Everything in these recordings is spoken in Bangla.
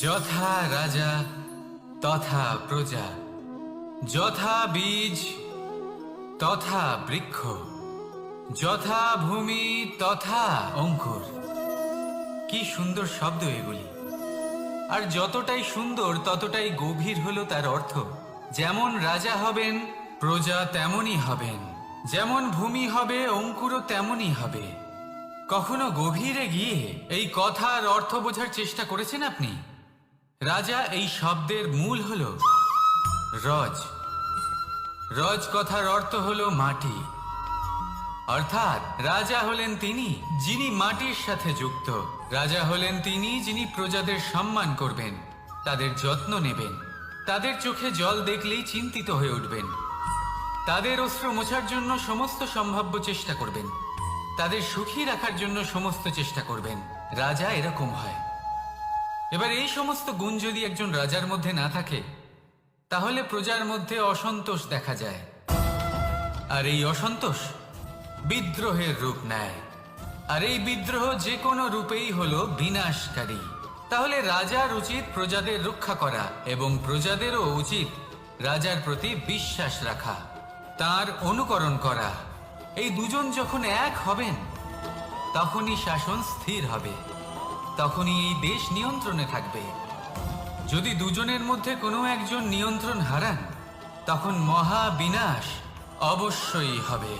যথা রাজা, তথা প্রজা। যথা বীজ, তথা বৃক্ষ। যথা ভূমি, তথা অঙ্কুর। কি সুন্দর শব্দ এগুলি। আর যতটাই সুন্দর, ততটাই গভীর হলো তার অর্থ। যেমন রাজা হবেন, প্রজা তেমনই হবেন। যেমন ভূমি হবে, অঙ্কুরও তেমনই হবে। কখনো গভীরে গিয়ে এই কথার অর্থ বোঝার চেষ্টা করেছেন আপনি? রাজা, এই শব্দের মূল হল রজ। রজ কথার অর্থ হল মাটি। অর্থাৎ রাজা হলেন তিনি, যিনি মাটির সাথে যুক্ত। রাজা হলেন তিনি, যিনি প্রজাদের সম্মান করবেন, তাদের যত্ন নেবেন, তাদের চোখে জল দেখলেই চিন্তিত হয়ে উঠবেন। তাদের অস্ত্র মোছার জন্য সমস্ত সম্ভাব্য চেষ্টা করবেন, তাদের সুখী রাখার জন্য সমস্ত চেষ্টা করবেন। রাজা এরকম হয়। এবার এই সমস্ত গুণ যদি একজন রাজার মধ্যে না থাকে, তাহলে প্রজার মধ্যে অসন্তোষ দেখা যায়। আর এই অসন্তোষ বিদ্রোহের রূপ নেয়। আর এই বিদ্রোহ যে কোনো রূপেই হলো বিনাশকারী। তাহলে রাজার উচিত প্রজাদের রক্ষা করা এবং প্রজাদেরও উচিত রাজার প্রতি বিশ্বাস রাখা, তার অনুকরণ করা। এই দুজন যখন এক হবেন, তখনই শাসন স্থির হবে। তখনই এই দেশ নিয়ন্ত্রণে থাকবে। যদি দুজনের মধ্যে কোনো একজন নিয়ন্ত্রণ হারান, তখন মহা বিনাশ অবশ্যই হবে।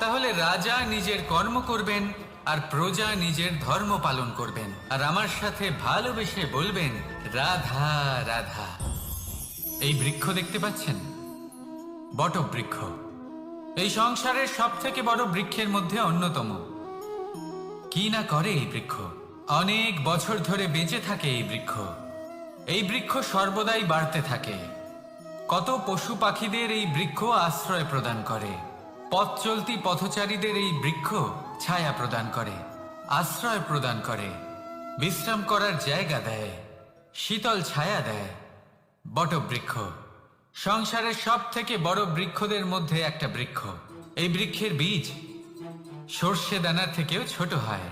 তাহলে রাজা নিজের কর্ম করবেন আর প্রজা নিজের ধর্ম পালন করবেন। আর আমার সাথে ভালোবেসে বলবেন, রাধা রাধা। এই বৃক্ষ দেখতে পাচ্ছেন? বটবৃক্ষ এই সংসারের সব থেকে বড় বৃক্ষের মধ্যে অন্যতম। কি না করে এই বৃক্ষ? অনেক বছর ধরে বেঁচে থাকে এই বৃক্ষ। এই বৃক্ষ সর্বদাই বাড়তে থাকে। কত পশু পাখিদের এই বৃক্ষ আশ্রয় প্রদান করে। পথ চলতি পথচারীদের এই বৃক্ষ ছায়া প্রদান করে, আশ্রয় প্রদান করে। বিশ্রাম করার জায়গা দেয়, শীতল ছায়া দেয়। বটবৃক্ষ। সংসারের সব থেকে বড় বৃক্ষদের মধ্যে একটা বৃক্ষ। এই বৃক্ষের বীজ সর্ষে দানার থেকেও ছোট হয়।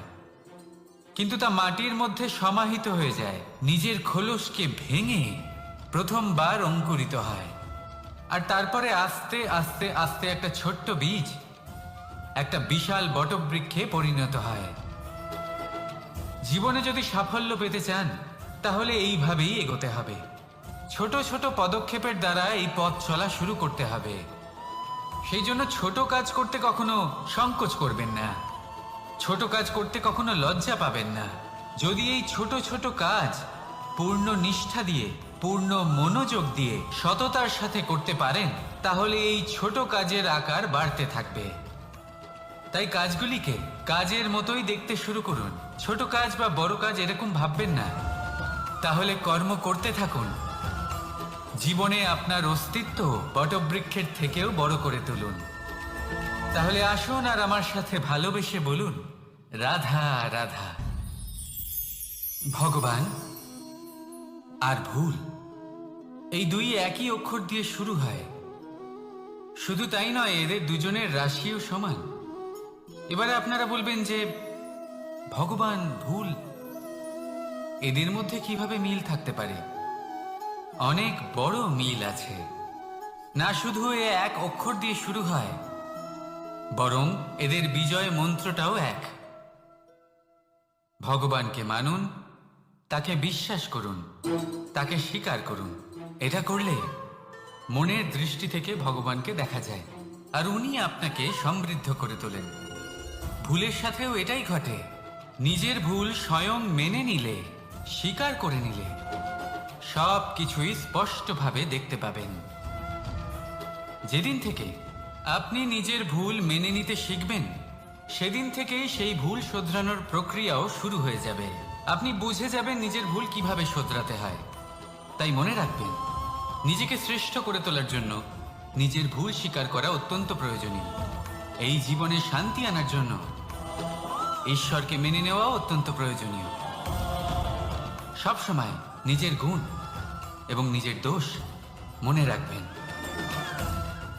কিন্তু তা মাটির মধ্যে সমাহিত হয়ে যায়। নিজের খোলসকে ভেঙে প্রথমবার অঙ্কুরিত হয়। আর তারপরে আস্তে আস্তে আস্তে একটা ছোট্ট বীজ, একটা বিশাল বটবৃক্ষে পরিণত হয়। জীবনে যদি সাফল্য পেতে চান, তাহলে এইভাবেই এগোতে হবে। ছোট ছোট পদক্ষেপের দ্বারা এই পথ চলা শুরু করতে হবে। সেই জন্য ছোট কাজ করতে কখনো সংকোচ করবেন না। ছোট কাজ করতে কখনো লজ্জা পাবেন না। যদি এই ছোট ছোট কাজ পূর্ণ নিষ্ঠা দিয়ে, পূর্ণ মনোযোগ দিয়ে সততার সাথে করতে পারেন, তাহলে এই ছোট কাজের আকার বাড়তে থাকবে। তাই কাজগুলিকে কাজের মতোই দেখতে শুরু করুন। ছোট কাজ বা বড় কাজ এরকম ভাববেন না। তাহলে কর্ম করতে থাকুন। জীবনে আপনার অস্তিত্ব বটবৃক্ষের থেকেও বড় করে তুলুন। তাহলে আসুন আর আমার সাথে ভালোবেসে বলুন। রাধা রাধা। ভগবান, আর ভুল। এই দুই একই অক্ষর দিয়ে শুরু হয়। শুধু তাই নয়, এদের দুজনের রাশিও সমান। এবারে আপনারা বলবেন যে, ভগবান, ভুল, এদের মধ্যে কীভাবে মিল থাকতে পারে? অনেক বড় মিল আছে। না শুধু এ এক অক্ষর দিয়ে শুরু হয় বরং এদের বিজয় মন্ত্রটাও এক। ভগবানকে মানুন, তাকে বিশ্বাস করুন, তাকে স্বীকার করুন। এটা করলে মনের দৃষ্টি থেকে ভগবানকে দেখা যায়, আর উনি আপনাকে সমৃদ্ধ করে তোলেন। ভুলের সাথেও এটাই ঘটে, নিজের ভুল স্বয়ং মেনে নিলে, স্বীকার করে নিলে সব কিছুই স্পষ্টভাবে দেখতে পাবেন। যেদিন থেকে আপনি নিজের ভুল মেনে নিতে শিখবেন। সেদিন থেকেই সেই ভুল শোধরানোর প্রক্রিয়াও শুরু হয়ে যাবে। আপনি বুঝে যাবেন নিজের ভুল কীভাবে শোধরাতে হয়। তাই মনে রাখবেন, নিজেকে শ্রেষ্ঠ করে তোলার জন্য নিজের ভুল স্বীকার করা অত্যন্ত প্রয়োজনীয়। এই জীবনে শান্তি আনার জন্য ঈশ্বরকে মেনে নেওয়া অত্যন্ত প্রয়োজনীয়। সবসময় নিজের গুণ এবং নিজের দোষ মনে রাখবেন।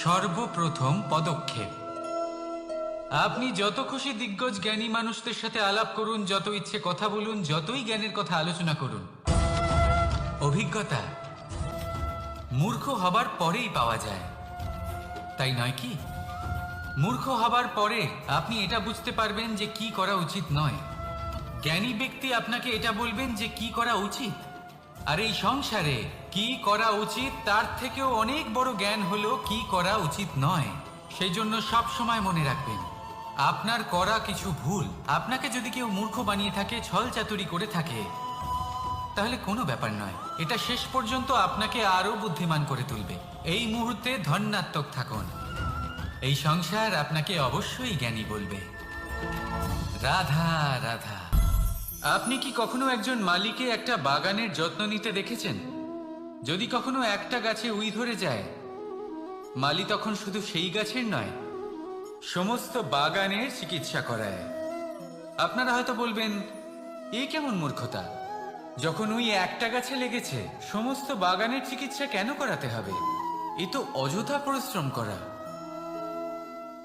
সর্বপ্রথম পদক্ষেপ। আপনি যত খুশি দিগ্গজ জ্ঞানী মানুষদের সাথে আলাপ করুন, যত ইচ্ছে কথা বলুন, যতই জ্ঞানের কথা আলোচনা করুন। অভিজ্ঞতা মূর্খ হবার পরেই পাওয়া যায়। তাই নয় কি? মূর্খ হবার পরে আপনি এটা বুঝতে পারবেন যে কি করা উচিত নয়। জ্ঞানী ব্যক্তি আপনাকে এটা বলবেন যে কি করা উচিত। আর এই সংসারে কি করা উচিত, তার থেকেও অনেক বড় জ্ঞান হলো কি করা উচিত নয়। সেই জন্য সব সময় মনে রাখবেন, আপনার করা কিছু ভুল, আপনাকে যদি কেউ মূর্খ বানিয়ে থাকে, ছল চাতুরি করে থাকে, তাহলে কোনো ব্যাপার নয়। এটা শেষ পর্যন্ত আপনাকে আরও বুদ্ধিমান করে তুলবে। এই মুহূর্তে ধন্যাত্মক থাকুন। এই সংসার আপনাকে অবশ্যই জ্ঞানী বলবে। রাধা রাধা। আপনি কি কখনো একজন মালিকে একটা বাগানের যত্ন নিতে দেখেছেন? যদি কখনো একটা গাছে উই ধরে যায়, মালি তখন শুধু সেই গাছের নয়, সমস্ত বাগানের চিকিৎসা করায়। আপনারা হয়তো বলবেন, এ কেমন মূর্খতা? যখন ওই একটা গাছে লেগেছে, সমস্ত বাগানের চিকিৎসা কেন করাতে হবে? এ তো অযথা পরিশ্রম করা।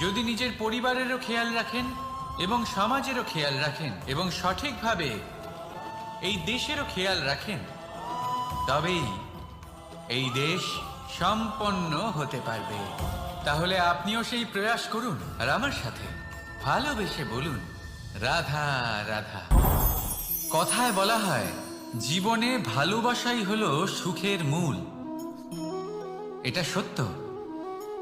যদি নিজের পরিবারেরও খেয়াল রাখেন এবং সমাজেরও খেয়াল রাখেন এবং সঠিকভাবে এই দেশেরও খেয়াল রাখেন, তবেই এই দেশ সম্পন্ন হতে পারবে। তাহলে আপনিও সেই প্রয়াস করুন আর আমার সাথে ভালোবেসে বলুন, রাধা রাধা। কথায় বলা হয়, জীবনে ভালোবাসাই হলো সুখের মূল। এটা সত্য।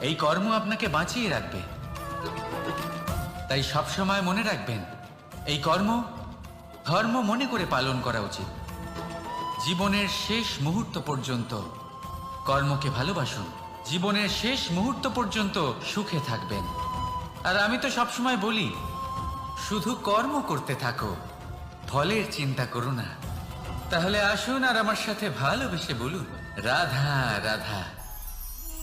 এই কর্ম আপনাকে বাঁচিয়ে রাখবে। তাই সবসময় মনে রাখবেন, এই কর্ম ধর্ম মনে করে পালন করা উচিত। জীবনের শেষ মুহূর্ত পর্যন্ত কর্মকে ভালোবাসুন। জীবনের শেষ মুহূর্ত পর্যন্ত সুখে থাকবেন। আর আমি তো সবসময় বলি, শুধু কর্ম করতে থাকো, ফলের চিন্তা করো না। তাহলে আসুন আর আমার সাথে ভালোবেসে বলুন, রাধা রাধা।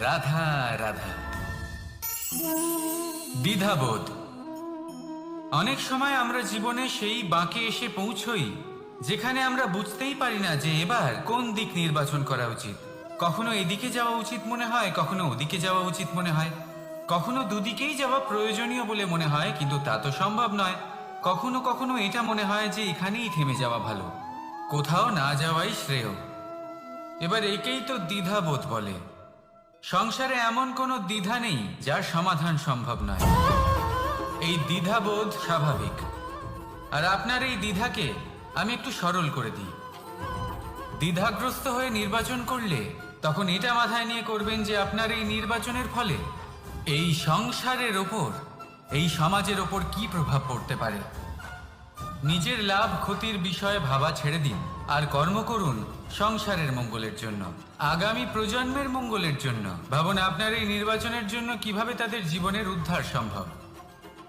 রাধা রাধা। দ্বিধাবোধ। অনেক সময় আমরা জীবনে সেই বাঁকে এসে পৌঁছই, যেখানে আমরা বুঝতেই পারি না যে এবার কোন দিক নির্বাচন করা উচিত। কখনো এদিকে যাওয়া উচিত মনে হয়, কখনো ওদিকে যাওয়া উচিত মনে হয়। কখনো দুদিকেই যাওয়া প্রয়োজনীয় বলে মনে হয়, কিন্তু তা তো সম্ভব নয়। কখনো কখনো এটা মনে হয় যে এখানেই থেমে যাওয়া ভালো। কোথাও না যাওয়াই শ্রেয়। এবার একেই তো দ্বিধাবোধ বলে। সংসারে এমন কোনো দ্বিধা নেই যার সমাধান সম্ভব নয়। এই দ্বিধাবোধ স্বাভাবিক। আর আপনার এই দ্বিধাকে আমি একটু সরল করে দিই। দ্বিধাগ্রস্ত হয়ে নির্বাচন করলে তখন এটা মাথায় নিয়ে করবেন যে আপনার এই নির্বাচনের ফলে এই সংসারের ওপর, এই সমাজের ওপর কি প্রভাব পড়তে পারে? নিজের লাভ ক্ষতির বিষয়ে ভাবা ছেড়ে দিন। আর কর্ম করুন সংসারের মঙ্গলের জন্য, আগামী প্রজন্মের মঙ্গলের জন্য। ভাবুন আপনার এই নির্বাচনের জন্য কীভাবে তাদের জীবনের উদ্ধার সম্ভব?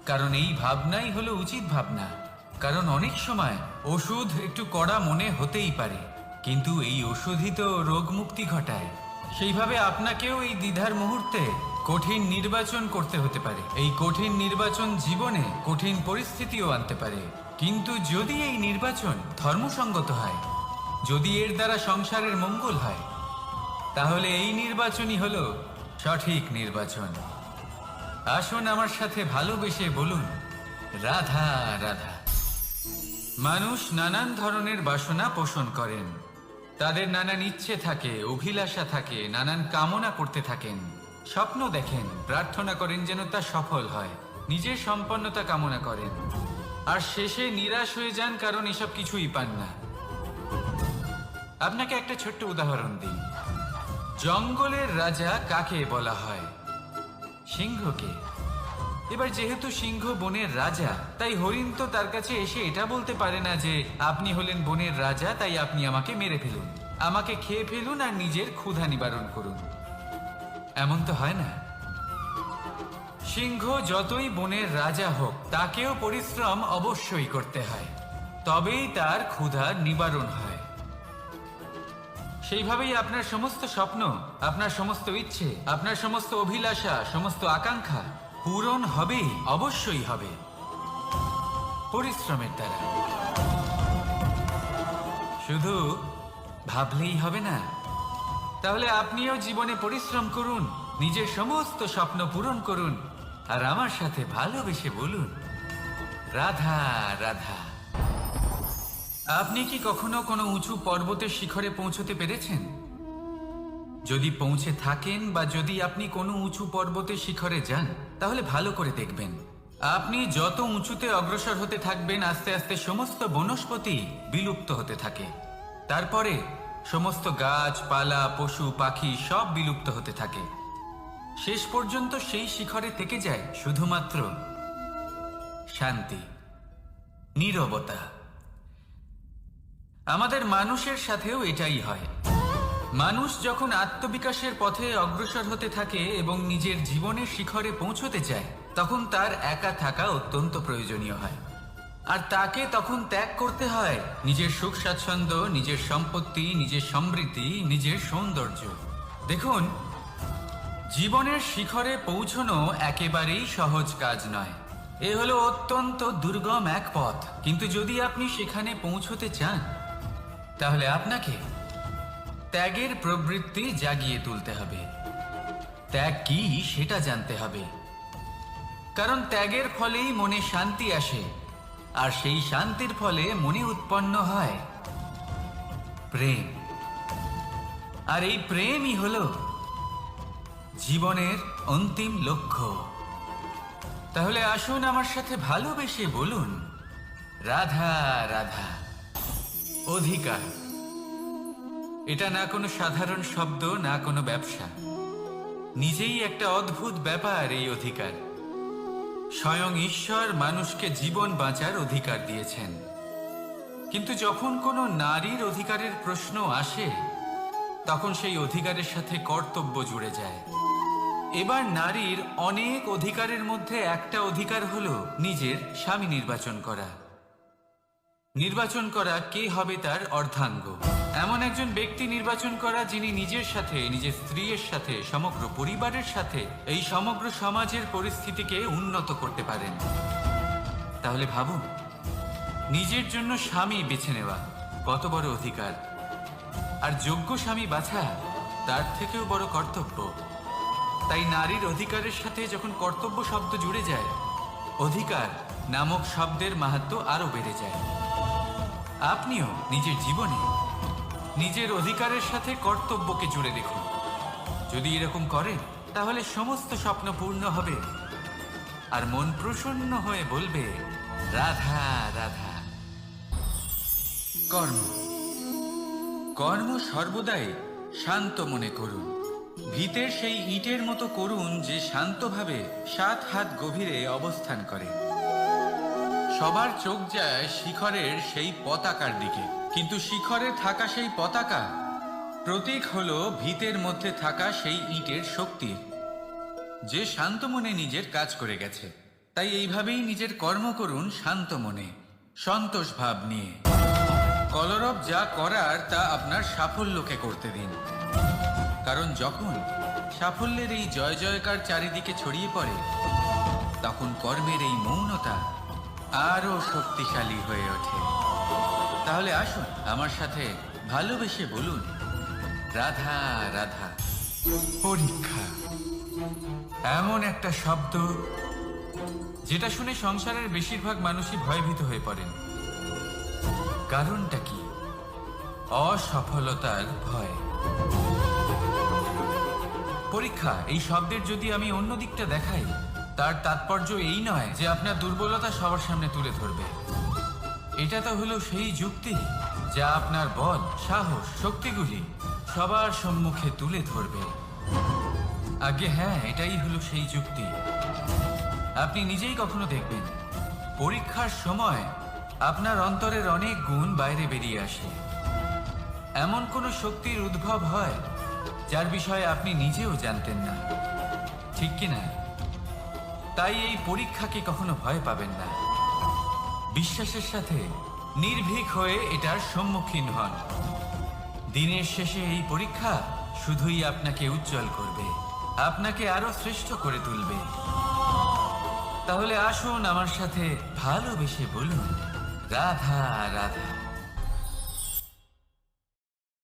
কারণ এই ভাবনাই হলো উচিত ভাবনা। কারণ অনেক সময় ওষুধ একটু কড়া মনে হতেই পারে, কিন্তু এই ওষুধই তো রোগ মুক্তি ঘটায়। সেইভাবে আপনাকেও এই দ্বিধার মুহূর্তে কঠিন নির্বাচন করতে হতে পারে। এই কঠিন নির্বাচন জীবনে কঠিন পরিস্থিতিও আনতে পারে। কিন্তু যদি এই নির্বাচন ধর্মসঙ্গত হয়, যদি এর দ্বারা সংসারের মঙ্গল হয়, তাহলে এই নির্বাচনই হলো সঠিক নির্বাচন। আসুন আমার সাথে ভালোবেসে বলুন, রাধা রাধা। মানুষ নানান ধরনের বাসনা পোষণ করেন। তাদের নানান ইচ্ছে থাকে, অভিলাষা থাকে, নানান কামনা করতে থাকেন। স্বপ্ন দেখেন, প্রার্থনা করেন যেন তা সফল হয়। নিজের সম্পন্নতা কামনা করেন। আর শেষে নিরাশ হয়ে যান কারণ এসব কিছুই পান না। আপনাকে একটা ছোট্ট উদাহরণ দিই। জঙ্গলের রাজা কাকে বলা হয়? সিংহকে। এবার যেহেতু সিংহ বনের রাজা, তাই হরিণ তো তার কাছে এসে এটা বলতে পারে না যে, আপনি হলেন বনের রাজা, তাই আপনি আমাকে মেরে ফেলুন। আমাকে খেয়ে ফেলুন আর নিজের ক্ষুধা নিবারণ করুন। এমন তো হয় না। সিংহ যতই বনের রাজা হোক, তাকেও পরিশ্রম অবশ্যই করতে হয়। তবেই তার ক্ষুধা নিবারণ হয়। সেইভাবেই আপনার সমস্ত স্বপ্ন, আপনার সমস্ত ইচ্ছে, আপনার সমস্ত অভিলাষা, সমস্ত আকাঙ্ক্ষা পূরণ হবেই, অবশ্যই হবে। পরিশ্রমের দ্বারা। শুধু ভাবলেই হবে না। তাহলে আপনিও জীবনে পরিশ্রম করুন, নিজের সমস্ত স্বপ্ন পূরণ করুন। আর আমার সাথে ভালোবেসে বলুন, রাধা রাধা। আপনি কি কখনো কোনো উঁচু পর্বতের শিখরে পৌঁছতে পেরেছেন? যদি পৌঁছে থাকেন বা যদি আপনি কোনো উঁচু পর্বতের শিখরে যান, তাহলে ভালো করে দেখবেন। আপনি যত উঁচুতে অগ্রসর হতে থাকবেন, আস্তে আস্তে সমস্ত বনস্পতি বিলুপ্ত হতে থাকে। তারপরে সমস্ত গাছ পালা পশু, পাখি সব বিলুপ্ত হতে থাকে। শেষ পর্যন্ত সেই শিখরে থেকে যায় শুধুমাত্র শান্তি, নীরবতা। আমাদের মানুষের সাথেও এটাই হয়। মানুষ যখন আত্মবিকাশের পথে অগ্রসর হতে থাকে এবং নিজের জীবনের শিখরে পৌঁছতে চায়, তখন তার একা থাকা অত্যন্ত প্রয়োজনীয় হয়। আর তাকে তখন ত্যাগ করতে হয় নিজের সুখ স্বাচ্ছন্দ্য, নিজের সম্পত্তি, নিজের সমৃদ্ধি, নিজের সৌন্দর্য। দেখুন জীবনের শিখরে পৌঁছনো একেবারেই সহজ কাজ নয়। এ হলো অত্যন্ত দুর্গম এক পথ। কিন্তু যদি আপনি সেখানে পৌঁছতে চান, তাহলে আপনাকে ত্যাগের প্রবৃত্তি জাগিয়ে তুলতে হবে। ত্যাগ কি, সেটা জানতে হবে। কারণ ত্যাগের ফলেই মনে শান্তি আসে, আর সেই শান্তির ফলে মনে উৎপন্ন হয় প্রেম। আর এই প্রেমই হলো জীবনের অন্তিম লক্ষ্য। তাহলে আসুন আমার সাথে ভালোবেসে বলুন, রাধা রাধা, অধিকার। এটা না কোনো সাধারণ শব্দ, না কোনো ব্যবসা। নিজেই একটা অদ্ভুত ব্যাপার এই অধিকার। স্বয়ং ঈশ্বর মানুষকে জীবন বাঁচার অধিকার দিয়েছেন। কিন্তু যখন কোনো নারীর অধিকারের প্রশ্ন আসে, তখন সেই অধিকারের সাথে কর্তব্য জুড়ে যায়। এবার নারীর অনেক অধিকারের মধ্যে একটা অধিকার হল নিজের স্বামী নির্বাচন করা। নির্বাচন করা কে হবে তার অর্ধাঙ্গ। এমন একজন ব্যক্তি নির্বাচন করা যিনি নিজের সাথে, নিজের স্ত্রীর সাথে, সমগ্র পরিবারের সাথে এই সমগ্র সমাজের পরিস্থিতিকে উন্নত করতে পারেন। তাহলে ভাবুন, নিজের জন্য স্বামী বেছে নেওয়া কত বড় অধিকার। আর যোগ্য স্বামী বাছা, তার থেকেও বড় কর্তব্য। তাই নারীর অধিকারের সাথে যখন কর্তব্য শব্দ জুড়ে যায়, অধিকার নামক শব্দের মাহাত্ম আরও বেড়ে যায়। আপনিও নিজের জীবনে নিজের অধিকারের সাথে কর্তব্যকে জুড়ে দেখুন। যদি এরকম করেন, তাহলে সমস্ত স্বপ্ন পূর্ণ হবে। আর মন প্রসন্ন হয়ে বলবে, রাধা রাধা। কর্ম। কর্ম সর্বদাই শান্ত মনে করুন। ভিতের সেই ইটের মতো করুন যে শান্তভাবে সাত হাত গভীরে অবস্থান করে। সবার চোখ যায় শিখরের সেই পতাকার দিকে। কিন্তু শিখরে থাকা সেই পতাকা, প্রতীক হল ভিতের মধ্যে থাকা সেই ইটের শক্তির যে শান্ত মনে নিজের কাজ করে গেছে। তাই এইভাবেই নিজের কর্ম করুন শান্ত মনে সন্তোষ ভাব নিয়ে। কলরব যা করার তা আপনার সাফল্যকে করতে দিন। কারণ যখন সাফল্যের এই জয় জয়কার চারিদিকে ছড়িয়ে পড়ে, তখন কর্মের এই মৌনতা আরও শক্তিশালী হয়ে ওঠে। তাহলে আসুন আমার সাথে ভালোবেসে বলুন, রাধা রাধা, পরীক্ষা। এমন একটা শব্দ যেটা শুনে সংসারের বেশিরভাগ মানুষই ভয়ভীত হয়ে পড়েন। কারণটা কি? অসফলতার ভয়। পরীক্ষা, এই শব্দের যদি আমি অন্য দিকটা দেখাই, তার তাৎপর্য এই নয় যে আপনার দুর্বলতা সবার সামনে তুলে ধরবে। এটা তো হলো সেই যুক্তি যা আপনার বল, সাহস, শক্তিগুলি সবার সম্মুখে তুলে ধরবে। আগে হ্যাঁ এটাই হলো সেই যুক্তি। আপনি নিজেই কখনো দেখবেন, পরীক্ষার সময় আপনার অন্তরের অনেক গুণ বাইরে বেরিয়ে আসে। এমন কোনো শক্তির উদ্ভব হয় যার বিষয়ে আপনি নিজেও জানতেন না। ঠিক কি না? তাই এই পরীক্ষাকে কখনো ভয় পাবেন না। বিশ্বাসের সাথে নির্ভীক হয়ে এটার সম্মুখীন হন। দিনের শেষে এই পরীক্ষা শুধুই আপনাকে উজ্জ্বল করবে। আপনাকে আরও শ্রেষ্ঠ করে তুলবে। তাহলে আসুন আমার সাথে ভালোবেসে বলুন, রাধা রাধা।